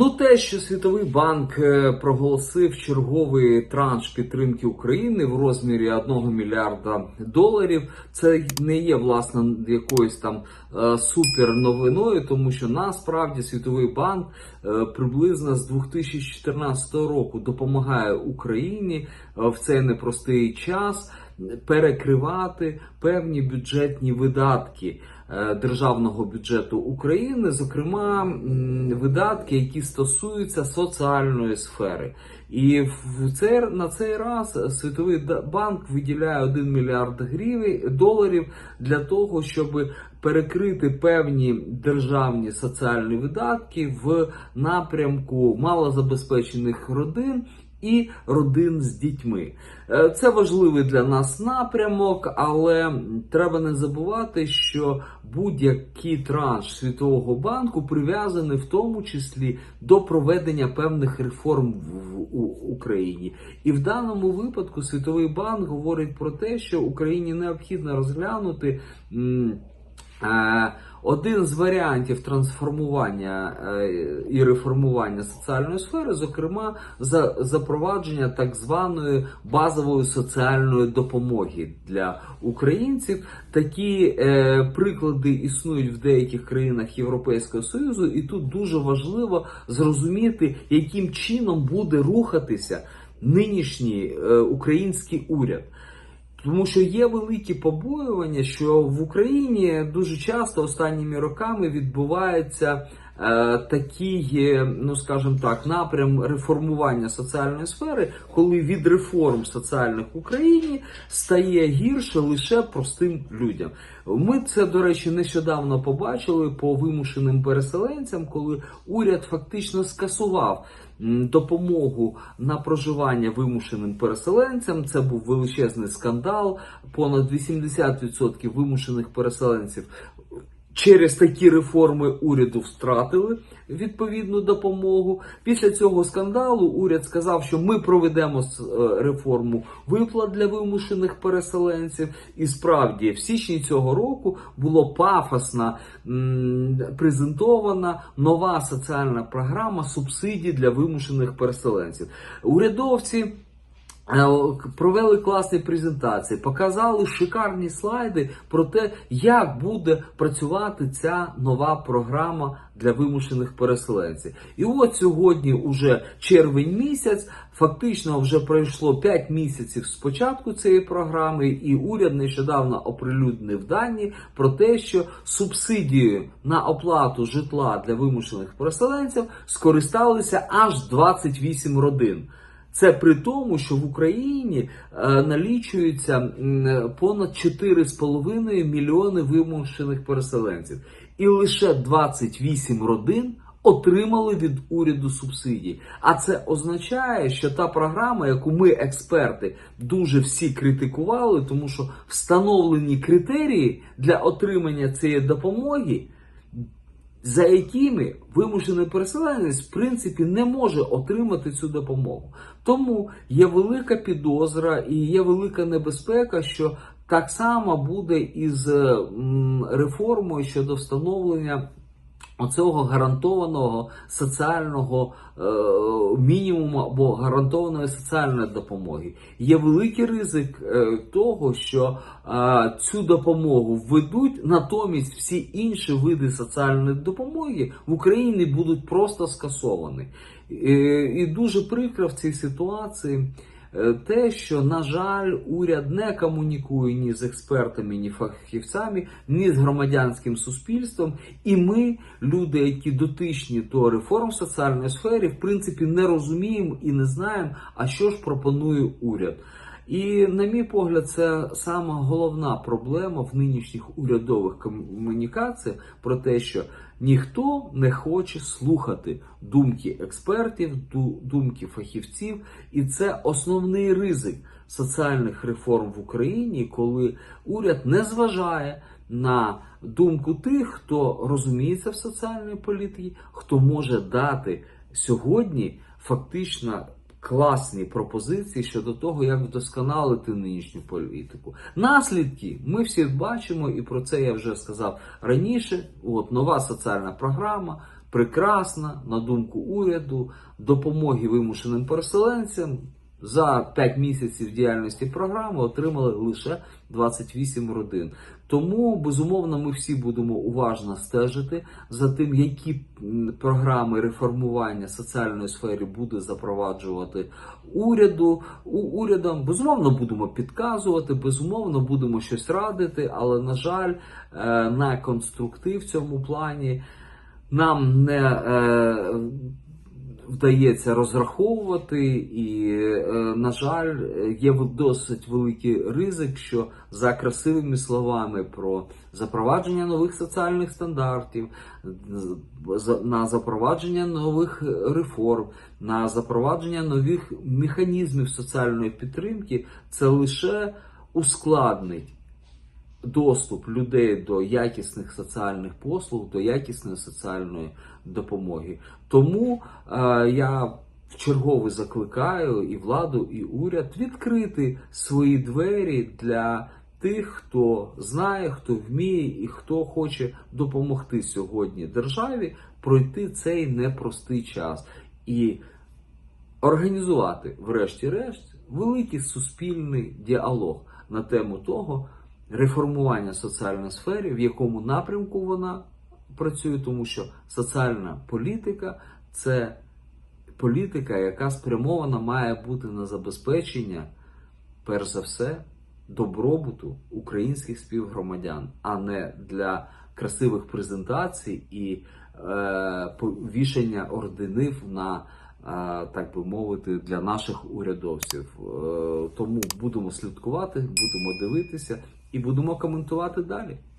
Ну, те, що Світовий банк е, проголосив черговий транш підтримки України в розмірі 1 мільярда доларів, це не є власне якоюсь там е, супер новиною, тому що насправді Світовий банк е, приблизно з 2014 року допомагає Україні в цей непростий час перекривати певні бюджетні видатки державного бюджету України, зокрема видатки, які стосуються соціальної сфери. І в цей, на цей раз Світовий банк виділяє 1 мільярд гривень доларів для того, щоб перекрити певні державні соціальні видатки в напрямку малозабезпечених родин. І родин з дітьми. Е, Це важливий для нас напрямок, але треба не забувати, що будь-який транш Світового банку прив'язаний в тому числі до проведення певних реформ в Україні. І в даному випадку Світовий банк говорить про те, що Україні необхідно розглянути. Е, Один з варіантів трансформування е, і реформування соціальної сфери, зокрема, за запровадження так званої базової соціальної допомоги для українців. Такі е, приклади існують в деяких країнах Європейського Союзу, і тут дуже важливо зрозуміти, яким чином буде рухатися нинішній е, український уряд. Тому що є великі побоювання, що в Україні дуже часто останніми роками відбувається такий, е, ну скажімо так, напрям реформування соціальної сфери, коли від реформ соціальних в Україні стає гірше лише простим людям. Ми це, до речі, нещодавно побачили по вимушеним переселенцям, коли уряд фактично скасував допомогу на проживання вимушеним переселенцям. Це був величезний скандал. Понад 80% вимушених переселенців через такі реформи уряду втратили відповідну допомогу. Після цього скандалу уряд сказав, що ми проведемо е, реформу виплат для вимушених переселенців. І справді, в січні цього року було пафосно презентована нова соціальна програма субсидій для вимушених переселенців. Урядовці. Е, Провели класні презентації, показали шикарні слайди про те, як буде працювати ця нова програма для вимушених переселенців. І от сьогодні, уже червень місяць, фактично вже пройшло 5 місяців з початку цієї програми, і уряд нещодавно оприлюднив дані про те, що субсидією на оплату житла для вимушених переселенців скористалися аж 28 родин. Це при тому, що в Україні е, налічується понад 4,5 мільйони вимушених переселенців, і лише 28 родин отримали від уряду субсидії. А це означає, що та програма, яку ми, експерти, дуже всі критикували, тому що встановлені критерії для отримання цієї допомоги за якими вимушений переселенець в принципі не може отримати цю допомогу. Тому є велика підозра і є велика небезпека, що так само буде із реформою щодо встановлення. Оцього гарантованого соціального е, мінімуму або гарантованої соціальної допомоги є великий ризик е, того, що е, цю допомогу введуть, натомість всі інші види соціальної допомоги в Україні будуть просто скасовані. І, і дуже прикро в цій ситуації. Е, Те, що, на жаль, уряд не комунікує ні з експертами, ні фахівцями, ні з громадянським суспільством, і ми, люди, які дотичні до реформ в соціальної сфері, в принципі, не розуміємо і не знаємо, а що ж пропонує уряд. І, на мій погляд, це сама головна проблема в нинішніх урядових комунікаціях про те, що ніхто не хоче слухати думки експертів, думки фахівців, і це основний ризик соціальних реформ в Україні, коли уряд не зважає на думку тих, хто розуміється в соціальній політиці, хто може дати сьогодні фактично класні пропозиції щодо того, як вдосконалити нинішню політику. Наслідки ми всі бачимо, і про це я вже сказав раніше. От нова соціальна програма, прекрасна, на думку уряду, допомоги вимушеним переселенцям. За 5 місяців діяльності програми отримали лише 28 родин. Тому безумовно ми всі будемо уважно стежити за тим, які програми реформування соціальної сфери буде запроваджувати уряду урядом. Безумовно, будемо підказувати, безумовно, будемо щось радити, але на жаль, е, на конструктив в цьому плані нам не е, вдається розраховувати, і, е, на жаль, є досить великий ризик, що за красивими словами про запровадження нових соціальних стандартів, на запровадження нових реформ, на запровадження нових механізмів соціальної підтримки, це лише ускладнить доступ людей до якісних соціальних послуг, до якісної соціальної допомоги. Тому е, я вчергове закликаю і владу, і уряд відкрити свої двері для тих, хто знає, хто вміє і хто хоче допомогти сьогодні державі пройти цей непростий час. І організувати, врешті-решт, великий суспільний діалог на тему того реформування соціальної сфери, в якому напрямку вона працює, тому що соціальна політика це політика, яка спрямована має бути на забезпечення, перш за все, добробуту українських співгромадян, а не для красивих презентацій і е, повішення орденів на, е, так би мовити, для наших урядовців. Е, тому будемо слідкувати, будемо дивитися і будемо коментувати далі.